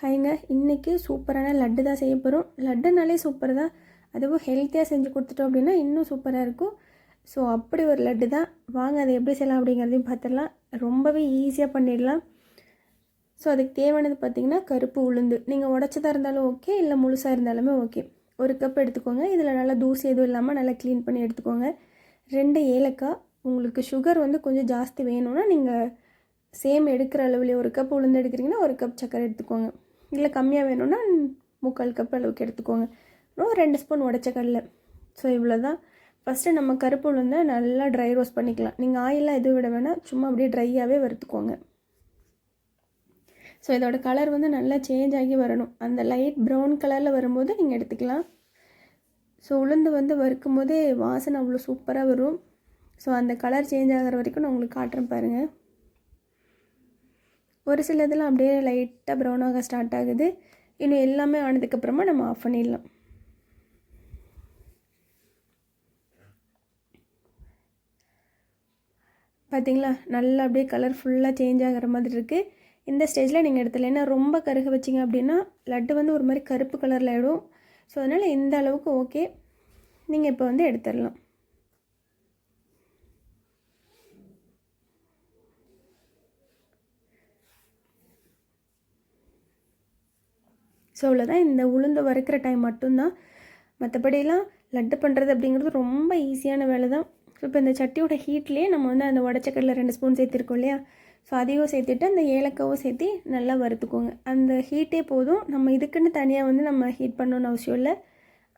ஹைங்க இன்றைக்கி சூப்பரான லட்டு தான் செய்ய போகிறோம் லட்டுனாலே சூப்பர் தான். அதுவும் ஹெல்த்தியாக செஞ்சு கொடுத்துட்டோம் அப்படின்னா இன்னும் சூப்பராக இருக்கும். ஸோ அப்படி ஒரு லட்டு தான். வாங்க அதை எப்படி செய்யலாம் அப்படிங்கிறதையும் பார்த்துடலாம். ரொம்பவே ஈஸியாக பண்ணிடலாம். ஸோ அதுக்கு தேவையானது பார்த்திங்கன்னா கருப்பு உளுந்து. நீங்கள் உடச்சதாக இருந்தாலும் ஓகே இல்லை முழுசாக இருந்தாலுமே ஓகே ஒரு கப் எடுத்துக்கோங்க. இதில் நல்லா தூசி எதுவும் இல்லாமல் நல்லா க்ளீன் பண்ணி எடுத்துக்கோங்க. ரெண்டு ஏலக்காய். உங்களுக்கு சுகர் வந்து கொஞ்சம் ஜாஸ்தி வேணும்னா நீங்கள் சேம் எடுக்கிற அளவுலேயே ஒரு கப் உளுந்து எடுக்கிறீங்கன்னா ஒரு கப் சக்கரை எடுத்துக்கோங்க. இல்லை கம்மியாக வேணும்னா முக்கால் கப் அளவுக்கு எடுத்துக்கோங்க. ரெண்டு ஸ்பூன் உடச்ச கடலை. ஸோ இவ்வளோ தான் ஃபஸ்ட்டு நம்ம கருப்பு உளுந்தை நல்லா ட்ரை ரோஸ்ட் பண்ணிக்கலாம். நீங்கள் ஆயிலெலாம் எதுவும் விட வேணால் சும்மா அப்படியே ட்ரையாகவே வறுத்துக்கோங்க. ஸோ இதோட கலர் வந்து நல்லா சேஞ்ச் ஆகி வரணும். அந்த லைட் ப்ரௌன் கலரில் வரும்போது நீங்கள் எடுத்துக்கலாம். ஸோ உளுந்து வந்து வறுக்கும் போதே வாசனை அவ்வளோ சூப்பராக வரும். ஸோ அந்த கலர் சேஞ்ச் ஆகிற வரைக்கும் நான் உங்களுக்கு காட்டுறேன் பாருங்கள் ஒரு சில இதெல்லாம் அப்படியே லைட்டாக ப்ரௌன் ஆக ஸ்டார்ட் ஆகுது. இன்னும் எல்லாமே ஆனதுக்கப்புறமா நம்ம ஆஃப் பண்ணிடலாம். பார்த்தீங்களா நல்லா அப்படியே கலர் ஃபுல்லாக சேஞ்ச் ஆகிற மாதிரி இருக்குது இந்த ஸ்டேஜில் நீங்கள் எடுத்துல ஏன்னா ரொம்ப கருக வச்சிங்க அப்படின்னா லட்டு வந்து ஒரு மாதிரி கருப்பு கலரில் ஆகிடும் ஸோ அதனால் இந்த அளவுக்கு ஓகே நீங்கள் இப்போ வந்து எடுத்துடலாம். ஸோ அவ்வளோதான் இந்த உளுந்து வறுக்கிற டைம் மட்டும்தான். மற்றபடியெல்லாம் லட்டு பண்ணுறது அப்படிங்கிறது ரொம்ப ஈஸியான வேலை தான் ஸோ இப்போ இந்த சட்டியோட ஹீட்லேயே நம்ம வந்து அந்த உடச்சக்கடல ரெண்டு ஸ்பூன் சேர்த்துருக்கோம் இல்லையா? ஸோ அதையும் சேர்த்துட்டு அந்த ஏலக்காவும் சேர்த்து நல்லா வறுத்துக்கோங்க. அந்த ஹீட்டே போதும். நம்ம இதுக்குன்னு தனியாக வந்து நம்ம ஹீட் பண்ணணும்னு அவசியம் இல்லை.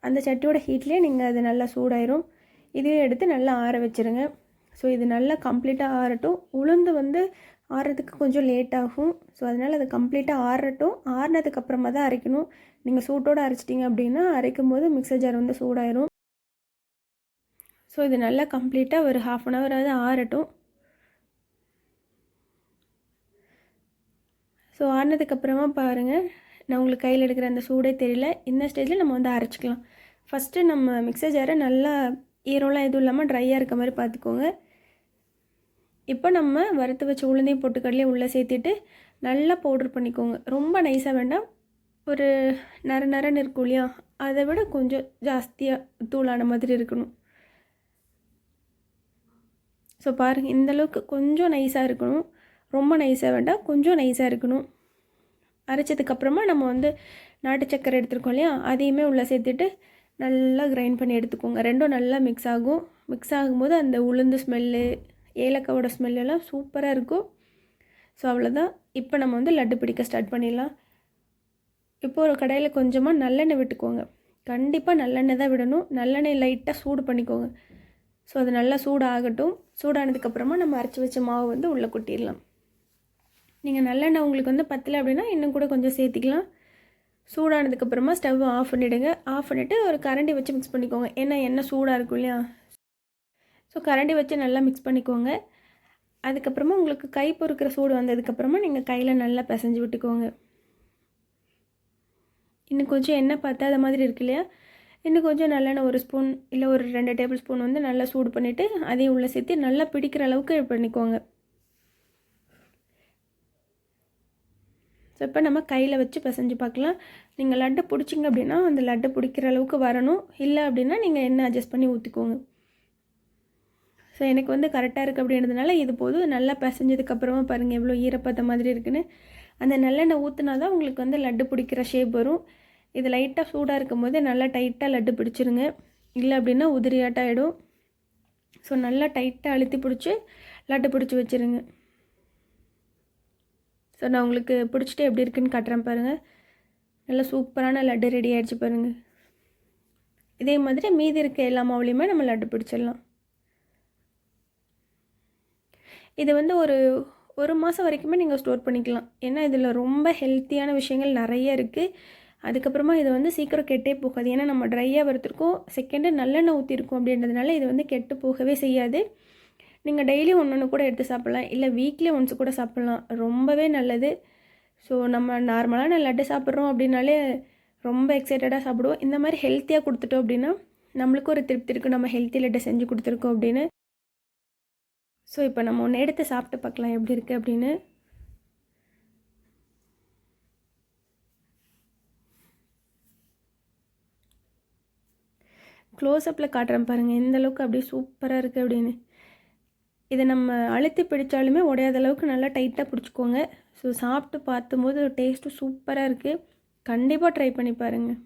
அந்த சட்டியோட ஹீட்லேயே நீங்கள் அது நல்லா சூடாயிரும். இதையும் எடுத்து நல்லா ஆற வச்சுருங்க. ஸோ இது நல்லா கம்ப்ளீட்டாக ஆறட்டும். உளுந்து வந்து ஆறுறதுக்கு கொஞ்சம் லேட் ஆகும். ஸோ அதனால் அது கம்ப்ளீட்டாக ஆறட்டும். ஆறுனதுக்கப்புறமா தான் அரைக்கணும். நீங்கள் சூட்டோடு அரைச்சிட்டிங்க அப்படின்னா அரைக்கும் போது மிக்சர் ஜார் வந்து சூடாயிரும். ஸோ இது நல்லா கம்ப்ளீட்டாக ஒரு ஹாஃப் அன் ஹவராவது ஆறட்டும். ஸோ ஆறினதுக்கப்புறமா பாருங்கள் நான் உங்களுக்கு கையில் எடுக்கிற அந்த சூடே தெரியல. இந்த ஸ்டேஜில் நம்ம வந்து அரைச்சிக்கலாம். ஃபஸ்ட்டு நம்ம மிக்சர் ஜாரை நல்லா ஈரோலாம் எதுவும் இல்லாமல் ட்ரையாக இருக்க மாதிரி பார்த்துக்கோங்க. இப்போ நம்ம வறுத்து வச்ச உளுந்தையும் பொட்டுக்கடலையும் உள்ளே சேர்த்துட்டு நல்லா பவுட்ரு பண்ணிக்கோங்க. ரொம்ப நைஸாக வேண்டாம். ஒரு நர நரன்னு இருக்கும் இல்லையா? அதை விட கொஞ்சம் ஜாஸ்தியாக தூளான மாதிரி இருக்கணும். ஸோ பாருங்கள் இந்தளவுக்கு கொஞ்சம் நைஸாக இருக்கணும். ரொம்ப நைஸாக வேண்டாம். கொஞ்சம் நைஸாக இருக்கணும். அரைச்சதுக்கப்புறமா நம்ம வந்து நாட்டு சக்கரை எடுத்துருக்கோம் இல்லையா? அதையுமே உள்ளே சேர்த்துட்டு நல்லா கிரைண்ட் பண்ணி எடுத்துக்கோங்க. ரெண்டும் நல்லா மிக்ஸ் ஆகும். மிக்ஸ் ஆகும்போது அந்த உளுந்து ஸ்மெல்லு ஏலக்காவோட ஸ்மெல்லெல்லாம் சூப்பராக இருக்கும். ஸோ அவ்வளோதான் இப்போ நம்ம வந்து லட்டு பிடிக்க ஸ்டார்ட் பண்ணிடலாம். இப்போ ஒரு கடையில் கொஞ்சமாக நல்லெண்ணெய் விட்டுக்கோங்க. கண்டிப்பாக நல்லெண்ணெய் தான் விடணும். நல்லெண்ணெய் லைட்டாக சூடு பண்ணிக்கோங்க. ஸோ அது நல்லா சூடாகட்டும். சூடானதுக்கப்புறமா நம்ம அரைச்சி வச்ச மாவு வந்து உள்ளே கொட்டிடலாம். நீங்கள் நல்லெண்ணெய் உங்களுக்கு வந்து பத்தலை அப்படின்னா இன்னும் கூட கொஞ்சம் சேர்த்திக்கலாம். சூடானதுக்கப்புறமா ஸ்டவ் ஆஃப் பண்ணிவிடுங்க ஆஃப் பண்ணிவிட்டு ஒரு கரண்டி வச்சு மிக்ஸ் பண்ணிக்கோங்க. ஏன்னா எண்ணெய் சூடாக இருக்கும் இல்லையா? ஸோ கரண்டி வச்சு நல்லா மிக்ஸ் பண்ணிக்கோங்க. அதுக்கப்புறமா உங்களுக்கு கை பொறுக்கிற சூடு வந்ததுக்கப்புறமா நீங்கள் கையில் நல்லா பிசைஞ்சு விட்டுக்கோங்க. இன்னும் கொஞ்சம் எண்ணெய் பத்தாத மாதிரி இருக்கு இல்லையா? இன்னும் கொஞ்சம் நல்லெண்ணெய் ஒரு ஸ்பூன் இல்லை ஒரு ரெண்டு டேபிள் ஸ்பூன் வந்து நல்லா சூடு பண்ணிவிட்டு அதையும் உள்ளே சேர்த்து நல்லா பிடிக்கிற அளவுக்கு பண்ணிக்கோங்க. ஸோ இப்போ நம்ம கையில் வச்சு பிசைஞ்சு பார்க்கலாம். நீங்கள் லட்டை பிடிச்சிங்க அப்படின்னா அந்த லட்டை பிடிக்கிற அளவுக்கு வரணும். இல்லை அப்படின்னா நீங்கள் எண்ணெய் அட்ஜஸ்ட் பண்ணி ஊற்றிக்கோங்க ஸோ எனக்கு வந்து கரெக்டாக இருக்குது அப்படின்றதுனால இது போதும். நல்லா பிசைஞ்சதுக்கப்புறமா பாருங்கள் எவ்வளோ ஈரப்பத்த மாதிரி இருக்குன்னு. அந்த நல்லெண்ணெய் ஊற்றினா தான் உங்களுக்கு வந்து லட்டு பிடிக்கிற ஷேப் வரும். இது லைட்டாக சூடாக இருக்கும் போது நல்லா டைட்டாக லட்டு பிடிச்சிருங்க. இல்லை அப்படின்னா உதிரியாட்டாகிடும் ஸோ நல்லா டைட்டாக அழுத்தி பிடிச்சி லட்டு பிடிச்சி வச்சுருங்க. ஸோ நான் உங்களுக்கு பிடிச்சிட்டு எப்படி இருக்குன்னு காட்டுறேன் பாருங்கள் நல்லா சூப்பரான லட்டு ரெடி ஆகிடுச்சு பாருங்கள் இதே மாதிரி மீதி இருக்க எல்லா மாவுலேயுமே நம்ம லட்டு பிடிச்சிடலாம். இது வந்து ஒரு ஒரு மாதம் வரைக்குமே நீங்கள் ஸ்டோர் பண்ணிக்கலாம். ஏன்னா இதில் ரொம்ப ஹெல்த்தியான விஷயங்கள் நிறைய இருக்குது அதுக்கப்புறமா இது வந்து சீக்கிரம் கெட்டே போகாது. ஏன்னா நம்ம ட்ரையாக வறுத்துருக்கோம் செகண்டு நல்லெண்ணெய் ஊற்றிருக்கோம் அப்படின்றதுனால இது வந்து கெட்டு போகவே செய்யாது. நீங்கள் டெய்லி ஒன்று ஒன்று கூட எடுத்து சாப்பிட்லாம். இல்லை வீக்லி ஒன்ஸ் கூட சாப்பிட்லாம். ரொம்பவே நல்லது. ஸோ நம்ம நார்மலான லட்டு சாப்பிட்றோம் அப்படின்னாலே ரொம்ப எக்ஸைட்டடாக சாப்பிடுவோம். இந்த மாதிரி ஹெல்த்தியாக கொடுத்துட்டோம் அப்படின்னா நம்மளுக்கும் ஒரு திருப்தி இருக்குது நம்ம ஹெல்த்தி லட்டை செஞ்சு கொடுத்துருக்கோம் அப்படின்னு. ஸோ இப்போ நம்ம ஒன்று எடுத்து சாப்பிட்டு பார்க்கலாம். எப்படி இருக்குது அப்படின்னு. க்ளோஸ்அப்பில் காட்டுறேன் பாருங்கள் எந்தளவுக்கு அப்படியே சூப்பராக இருக்குது அப்படின்னு. இதை நம்ம அழுத்தி பிடித்தாலுமே உடையாத அளவுக்கு நல்லா டைட்டாக பிடிச்சிக்கோங்க. ஸோ சாப்பிட்டு பார்த்தும்போது டேஸ்ட்டும் சூப்பராக இருக்குது கண்டிப்பாக ட்ரை பண்ணி பாருங்கள்